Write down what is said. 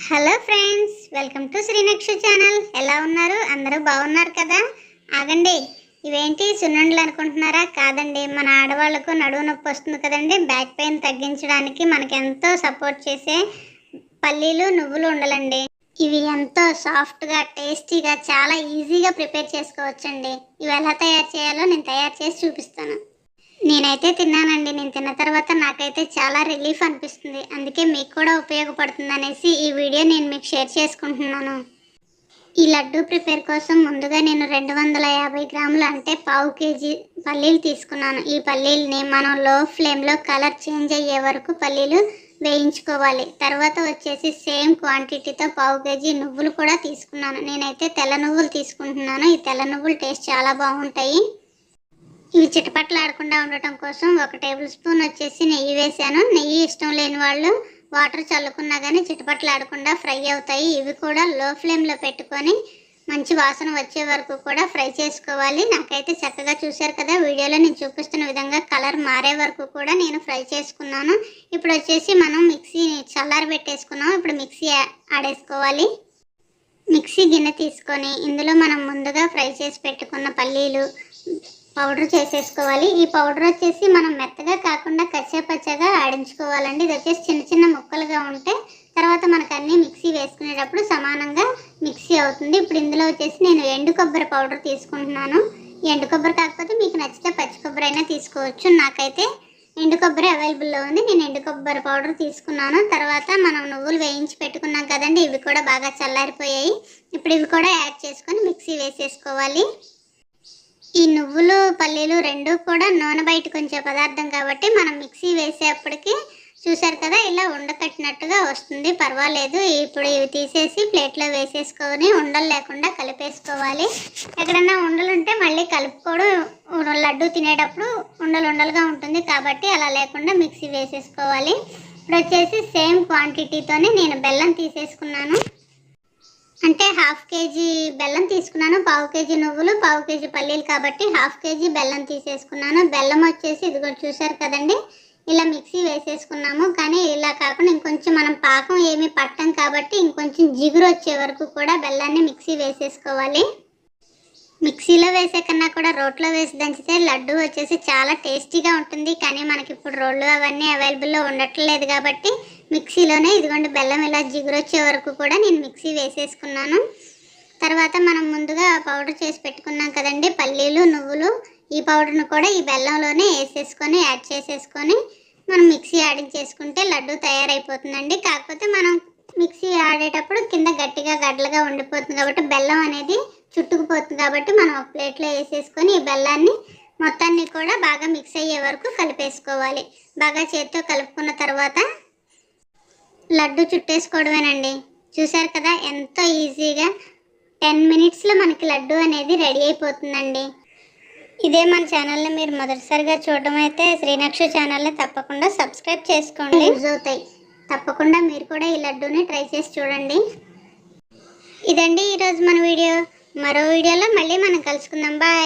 Hello friends welcome to Sreenaksha channel. ఎలా ఉన్నారు? అందరూ బాగున్నారు కదా? ఆగండి. ఇవేంటి సున్నుండలు అనుకుంటున్నారా? కాదండి మన ఆడవాళ్ళకు నడువు నొప్పి వస్తుంది కదండి. బ్యాక్ పెయిన్ తగ్గించడానికి మనకి ఎంతో సపోర్ట్ చేసే పల్లీలు నువ్వులు ఉండాలండి. ఇవి ఎంతో సాఫ్ట్గా టేస్టీగా చాలా ఈజీగా ప్రిపేర్ చేసుకోవచ్చండి. ఇవి ఎలా తయారు చేయాలో నేను తయారు చేసి చూపిస్తాను. నేనైతే తిన్నానండి. నేను తిన్న తర్వాత నాకైతే చాలా రిలీఫ్ అనిపిస్తుంది. అందుకే మీకు కూడా ఉపయోగపడుతుంది అనేసి ఈ వీడియో నేను మీకు షేర్ చేసుకుంటున్నాను. ఈ లడ్డు ప్రిపేర్ కోసం ముందుగా నేను రెండు వందల యాభై గ్రాములు అంటే పావు కేజీ పల్లీలు తీసుకున్నాను. ఈ పల్లీలని మనం లో ఫ్లేమ్లో కలర్ చేంజ్ అయ్యే వరకు పల్లీలు వేయించుకోవాలి. తర్వాత వచ్చేసి సేమ్ క్వాంటిటీతో పావు కేజీ నువ్వులు కూడా తీసుకున్నాను. నేనైతే తెల్ల నువ్వులు తీసుకుంటున్నాను. ఈ తెల్ల నువ్వులు టేస్ట్ చాలా బాగుంటాయి. ఇవి చిటపట్లాడకుండా ఉండటం కోసం ఒక టేబుల్ స్పూన్ వచ్చేసి నెయ్యి వేసాను నెయ్యి ఇష్టం లేని వాళ్ళు వాటర్ చల్లుకున్నా కానీ చిటపట్లాడకుండా ఫ్రై అవుతాయి. ఇవి కూడా లో ఫ్లేమ్లో పెట్టుకొని మంచి వాసన వచ్చే వరకు కూడా ఫ్రై చేసుకోవాలి. నాకైతే చక్కగా చూశారు కదా వీడియోలో నేను చూపిస్తున్న విధంగా కలర్ మారే వరకు కూడా నేను ఫ్రై చేసుకున్నాను. ఇప్పుడు వచ్చేసి మనం మిక్సీ చల్లారి పెట్టేసుకున్నాం ఇప్పుడు మిక్సీ ఆడేసుకోవాలి. మిక్సీ గిన్నె తీసుకొని ఇందులో మనం ముందుగా ఫ్రై చేసి పెట్టుకున్న పల్లీలు పౌడర్ చేసేసుకోవాలి. ఈ పౌడర్ వచ్చేసి మనం మెత్తగా కాకుండా కచ్చాపచ్చగా ఆడించుకోవాలండి. ఇది వచ్చేసి చిన్న చిన్న ముక్కలుగా ఉంటే తర్వాత మనకు అన్ని మిక్సీ వేసుకునేటప్పుడు సమానంగా మిక్సీ అవుతుంది. ఇప్పుడు ఇందులో వచ్చేసి నేను ఎండు కొబ్బరి పౌడర్ తీసుకుంటున్నాను. ఎండు కొబ్బరి కాకపోతే మీకు నచ్చితే పచ్చి కొబ్బరి అయినా తీసుకోవచ్చు. నాకైతే ఎండు కొబ్బరి అవైలబుల్లో ఉంది. నేను ఎండు కొబ్బరి పౌడర్ తీసుకున్నాను. తర్వాత మనం నువ్వులు వేయించి పెట్టుకున్నాం కదండి. ఇవి కూడా బాగా చల్లారిపోయాయి. ఇప్పుడు ఇవి కూడా యాడ్ చేసుకొని మిక్సీ వేసేసుకోవాలి. ఈ నువ్వులు పల్లీలు రెండు కూడా నూనె బయటకు ఉంచే పదార్థం కాబట్టి మనం మిక్సీ వేసేప్పటికి చూసారు కదా ఇలా ఉండకట్టినట్టుగా వస్తుంది. పర్వాలేదు ఇప్పుడు ఇవి తీసేసి ప్లేట్లో వేసేసుకొని ఉండలు లేకుండా కలిపేసుకోవాలి. ఎక్కడన్నా ఉండలు ఉంటే మళ్ళీ కలుపుకోవడం లడ్డు తినేటప్పుడు ఉండలు ఉండలుగా ఉంటుంది కాబట్టి అలా లేకుండా మిక్సీ వేసేసుకోవాలి. ఇప్పుడు వచ్చేసి సేమ్ క్వాంటిటీతోనే నేను బెల్లం తీసేసుకున్నాను. అంటే హాఫ్ కేజీ బెల్లం తీసుకున్నాను. పావు కేజీ నువ్వులు పావు కేజీ పల్లీలు కాబట్టి హాఫ్ కేజీ బెల్లం తీసేసుకున్నాను. బెల్లం వచ్చేసి ఇదిగో చూసారు కదండి. ఇలా మిక్సీ వేసేసుకున్నాము. కానీ ఇలా కాకుండా ఇంకొంచెం మనం పాకం ఏమీ పట్టం కాబట్టి ఇంకొంచెం జిగురు వచ్చే వరకు కూడా బెల్లాన్ని మిక్సీ వేసేసుకోవాలి. మిక్సీలో వేసే కన్నా కూడా రోట్లో వేసి దంచితే లడ్డు వచ్చేసి చాలా టేస్టీగా ఉంటుంది. కానీ మనకి ఇప్పుడు రోళ్ళు అవన్నీ అవైలబుల్లో ఉండట్లేదు కాబట్టి మిక్సీలోనే ఇదిగోండి బెల్లం ఇలా జిగురు వచ్చే వరకు కూడా నేను మిక్సీ వేసేసుకున్నాను. తర్వాత మనం ముందుగా పౌడర్ చేసి పెట్టుకున్నాం కదండి. పల్లీలు నువ్వులు ఈ పౌడర్ను కూడా ఈ బెల్లంలోనే వేసేసుకొని యాడ్ చేసేసుకొని మనం మిక్సీ ఆడించేసుకుంటే లడ్డు తయారైపోతుందండి. కాకపోతే మనం మిక్సీ ఆడేటప్పుడు కింద గట్టిగా గడ్డలుగా ఉండిపోతుంది కాబట్టి బెల్లం అనేది చుట్టుకుపోతుంది కాబట్టి మనం ఒక ప్లేట్లో వేసేసుకొని ఈ బెల్లాన్ని మొత్తాన్ని కూడా బాగా మిక్స్ అయ్యే వరకు కలిపేసుకోవాలి. బాగా చేతితో కలుపుకున్న తర్వాత లడ్డు చుట్టేసుకోవడమేనండి. చూసారు కదా ఎంతో ఈజీగా టెన్ మినిట్స్లో మనకి లడ్డు అనేది రెడీ అయిపోతుందండి. ఇదే మన ఛానల్ని మీరు మొదటిసారిగా చూడడం అయితే శ్రీనక్ష ఛానల్ని తప్పకుండా సబ్స్క్రైబ్ చేసుకోండి. యూజ్ అవుతాయి. తప్పకుండా మీరు కూడా ఈ లడ్డూని ట్రై చేసి చూడండి. ఇదండి ఈరోజు మన వీడియో. మరో వీడియోలో మళ్ళీ మనం కలుసుకుందాం. బాయ్